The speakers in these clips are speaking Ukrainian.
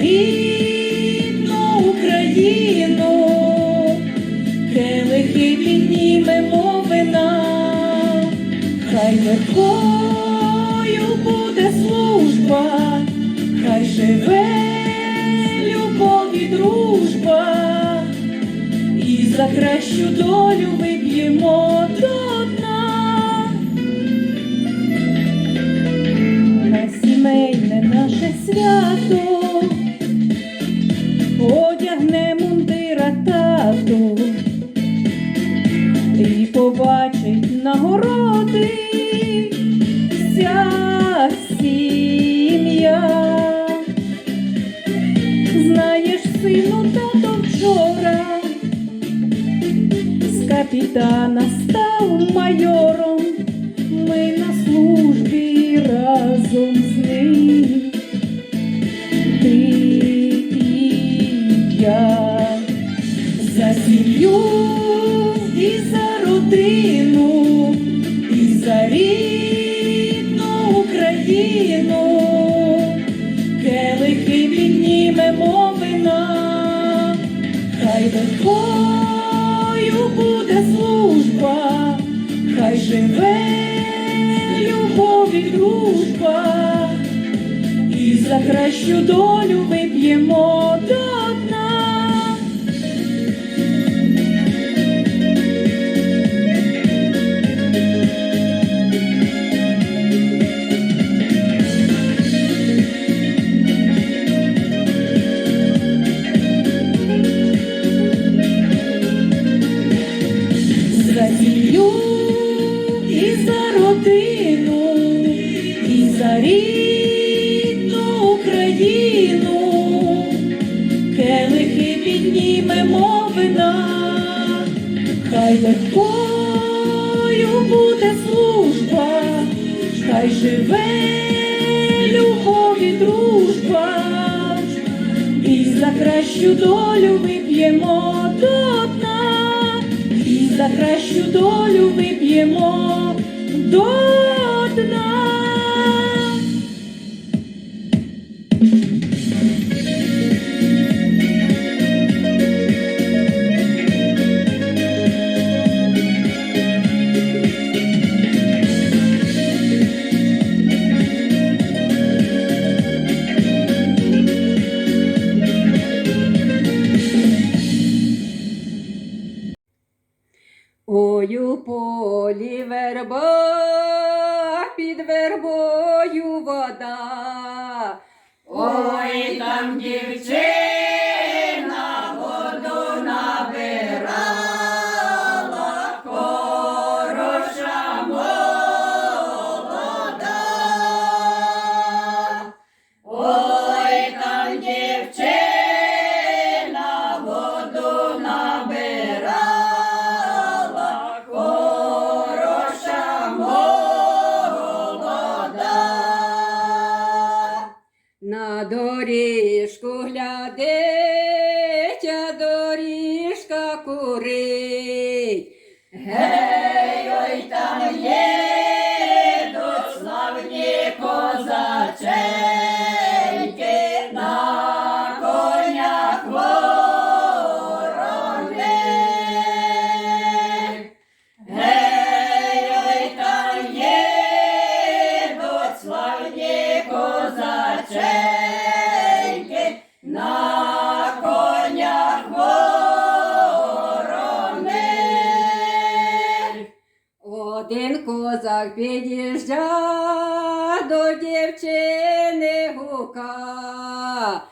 рідну Україну, де лихий піднімемо вина, хай легкою буде служба, хай живе любов і дружба, і за кращу долю вип'ємо. капітана став майором, ми на службі разом з ним. Ти і я за сім'ю і за родину, і за рідну Україну, келихи віднімемо вина, хай Бог кращу долю вип'ємо. Один козак під'їжджа до дівчини гука.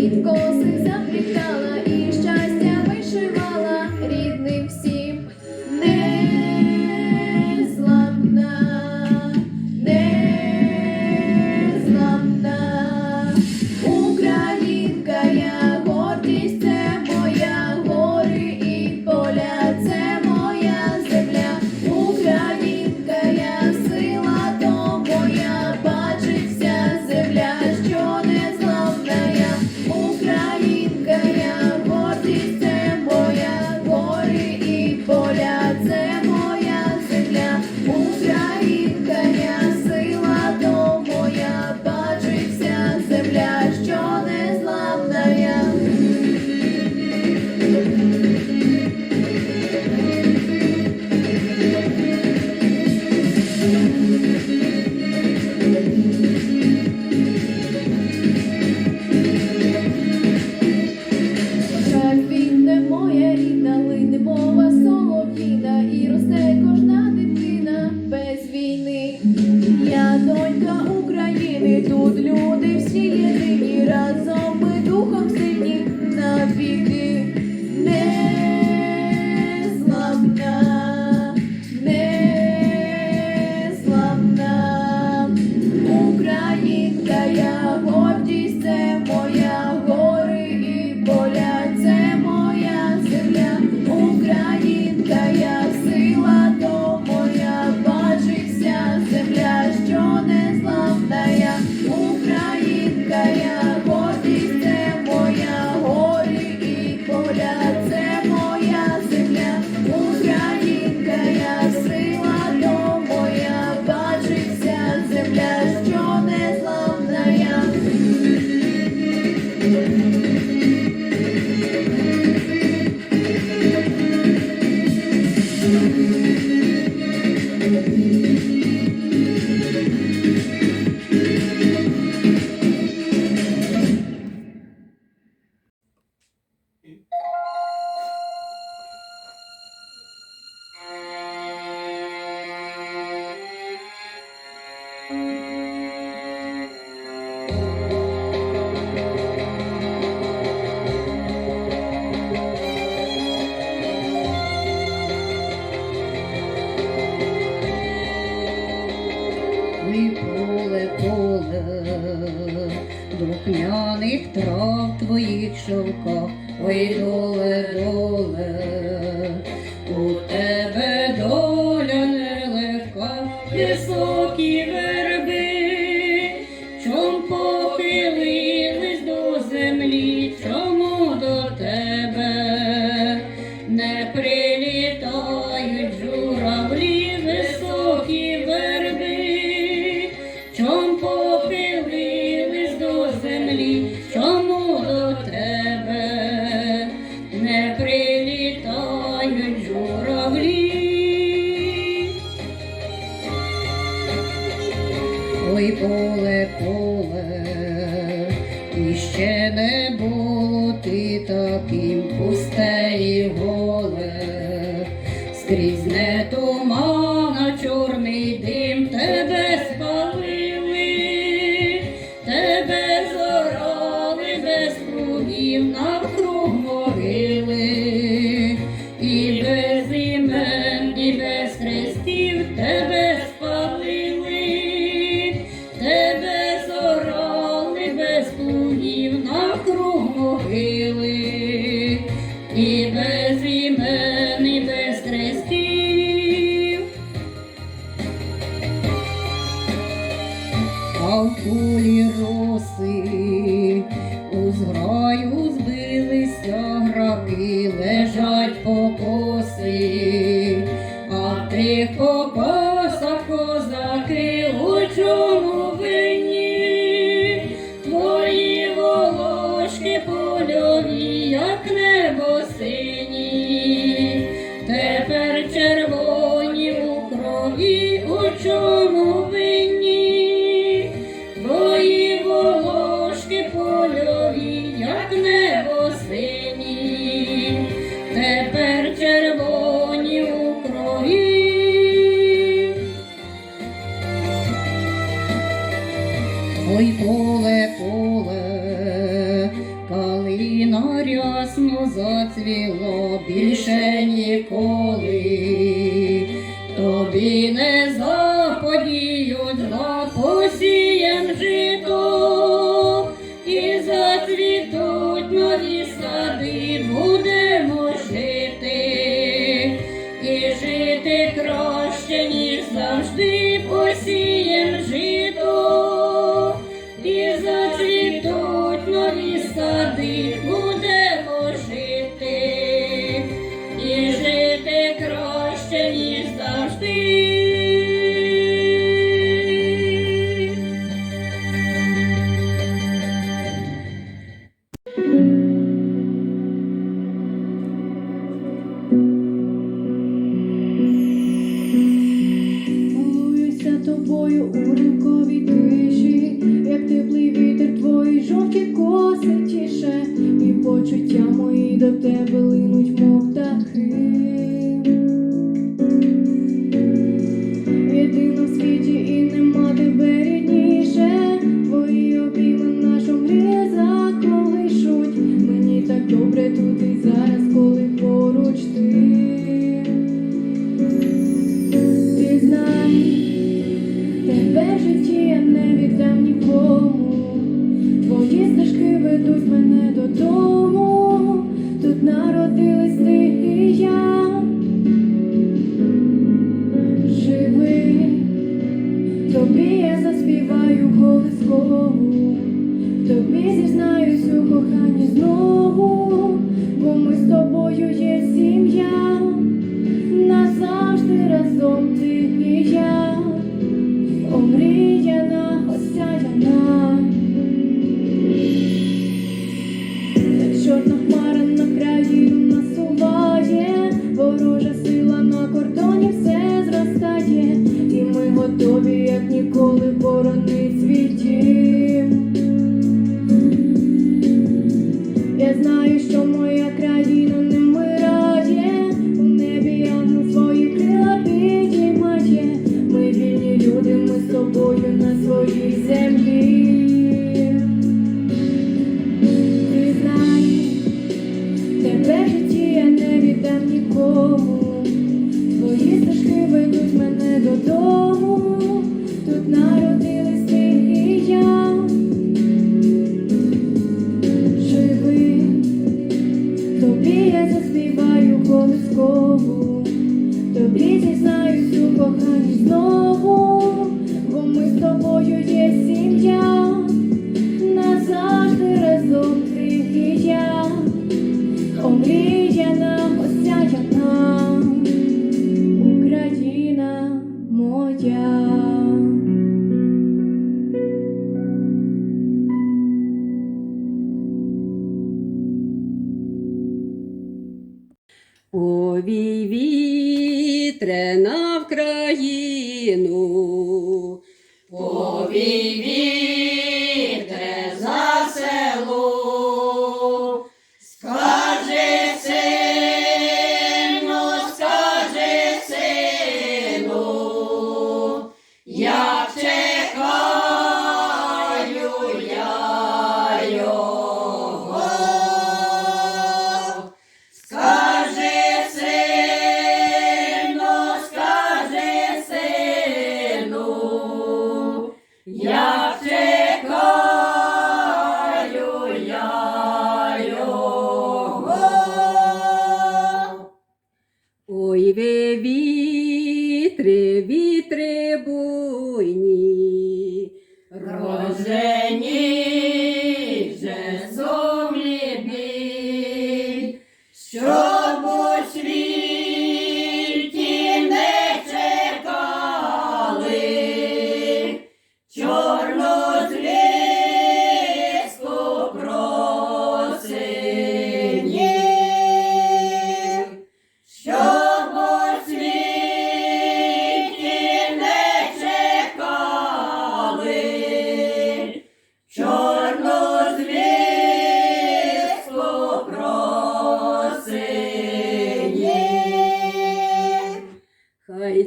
Sweet goes опулі роси. Ой, поле, поле, калина рясно зацвіло більше ніколи, тобі не за. Повій вітре на Вкраїну, повій вітре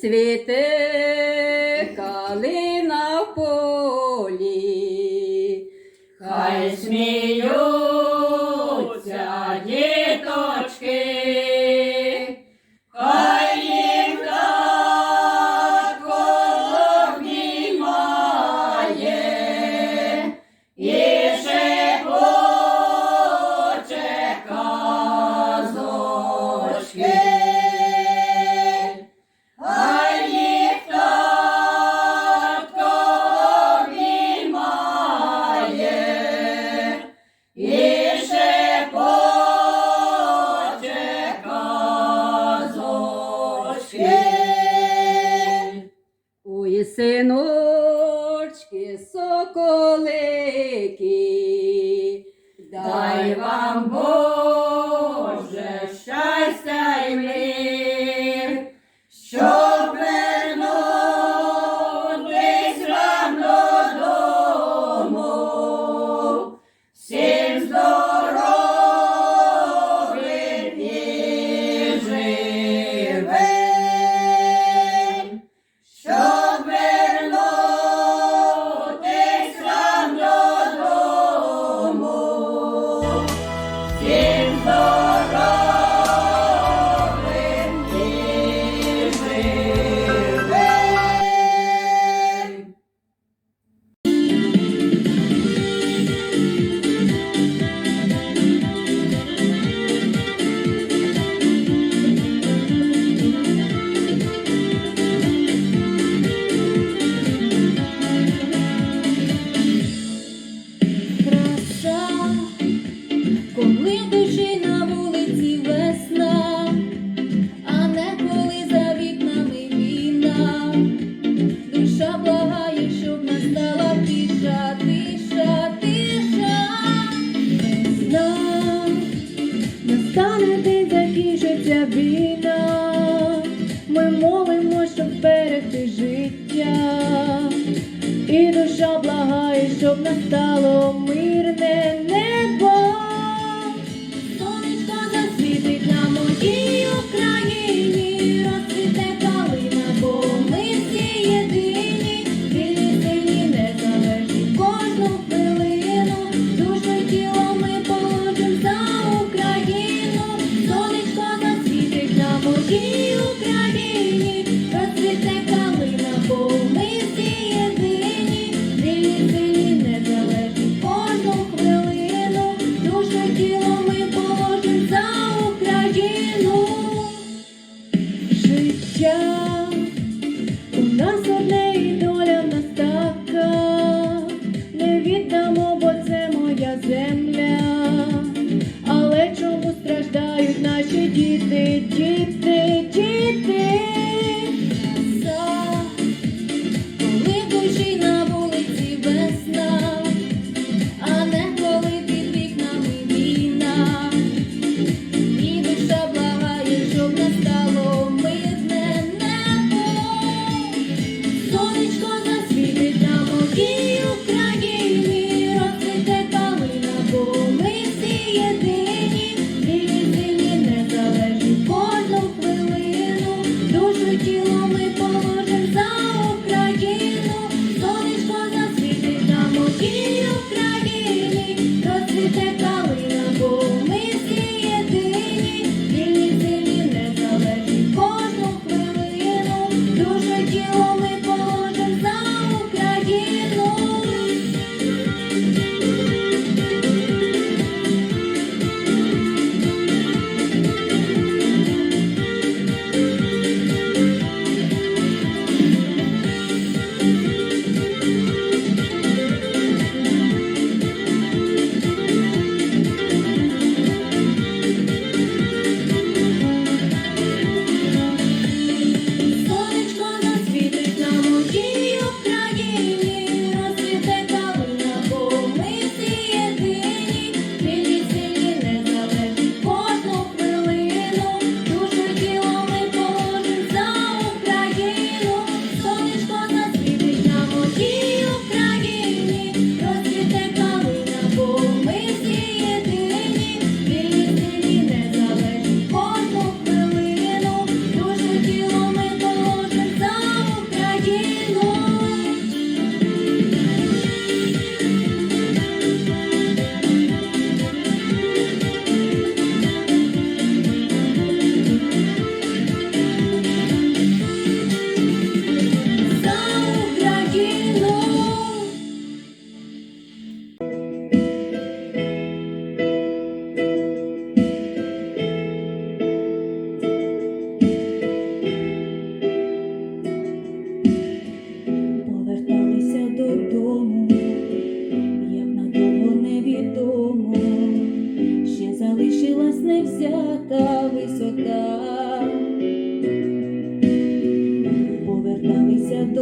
цвіте калина по. соколики, дай вам Боже щастя і мир.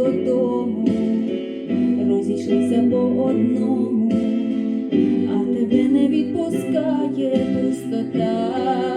Додому, розійшлися по одному, а тебе не відпускає пустота.